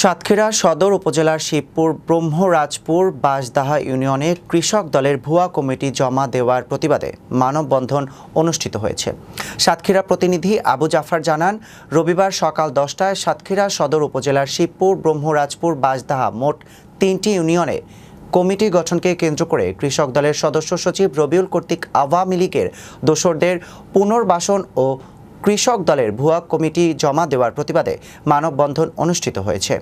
সাতক্ষীরা সদর উপজেলার শিবপুর, ব্রহ্মরাজপুর, বাঁশদাহা ইউনিয়নে কৃষক দলের ভুয়া কমিটি জমা দেওয়ার প্রতিবাদে মানববন্ধন অনুষ্ঠিত হয়েছে। সাতক্ষীরা প্রতিনিধি আবু জাফর জানান, রবিবার সকাল দশটায় সাতক্ষীরা সদর উপজেলার শিবপুর, ব্রহ্মরাজপুর, বাঁশদাহা মোট তিনটি ইউনিয়নে কমিটি গঠনকে কেন্দ্র করে কৃষক দলের সদস্য সচিব রবিউল কর্তৃক আওয়ামী লীগের দোসরদের পুনর্বাসন ও কৃষক দলের ভুয়া কমিটি জমা দেওয়ার প্রতিবাদে মানববন্ধন অনুষ্ঠিত হয়েছে।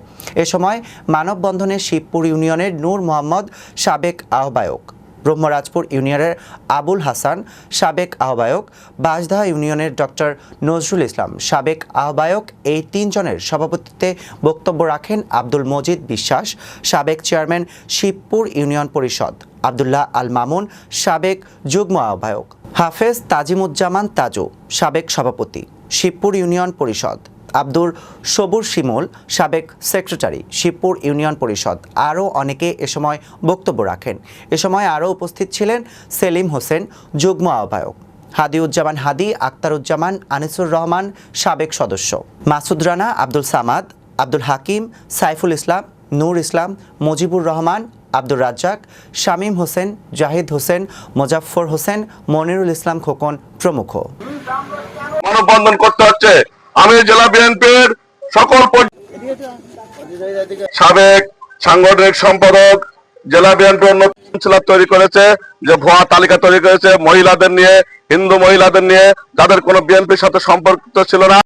এ সময় মানববন্ধনে শিবপুর ইউনিয়নের নূর মোহাম্মদ সাবেক আহ্বায়ক, ব্রহ্মরাজপুর ইউনিয়নের আবুল হাসান সাবেক আহ্বায়ক বাঁশদাহা ইউনিয়নের ডক্টর নজরুল ইসলাম সাবেক আহ্বায়ক, এই তিনজনের সভাপতিত্বে বক্তব্য রাখেন আব্দুল মজিদ বিশ্বাস, সাবেক চেয়ারম্যান শিবপুর ইউনিয়ন পরিষদ আবদুল্লাহ আল মামুন, সাবেক যুগ্ম আহ্বায়ক। হাফেজ তাজিমুজ্জামান তাজু, সাবেক সভাপতি, শিবপুর ইউনিয়ন পরিষদ। আব্দুর সবুর শিমুল, সাবেক সেক্রেটারি, শিবপুর ইউনিয়ন পরিষদ। আরও অনেকে এ সময় বক্তব্য রাখেন। এ সময় আরও উপস্থিত ছিলেন সেলিম হোসেন, যুগ্ম আহ্বায়ক। হাদিউজ্জামান হাদি আক্তারুজ্জামান আনিসুর রহমান, সাবেক সদস্য। মাসুদ রানা, আব্দুল সামাদ, আব্দুল হাকিম, সাইফুল ইসলাম, নূর ইসলাম, মুজিবুর রহমান আব্দুর রাজ্জাক, শামীম হোসেন, জাহিদ হোসেন, মোজাফফর হোসেন, মনিরুল ইসলাম খোকন প্রমুখ। মানববন্ধন করতে হচ্ছে। আমি জেলা বিএনপির সকল সাবেক সাংগঠনিক সম্পাদক জেলা বিএনপি তৈরি করেছে, যে ভুয়া তালিকা তৈরি করেছে মহিলাদের নিয়ে, হিন্দু মহিলাদের নিয়ে, যাদের কোনো বিএনপির সাথে সম্পর্কিত ছিল না।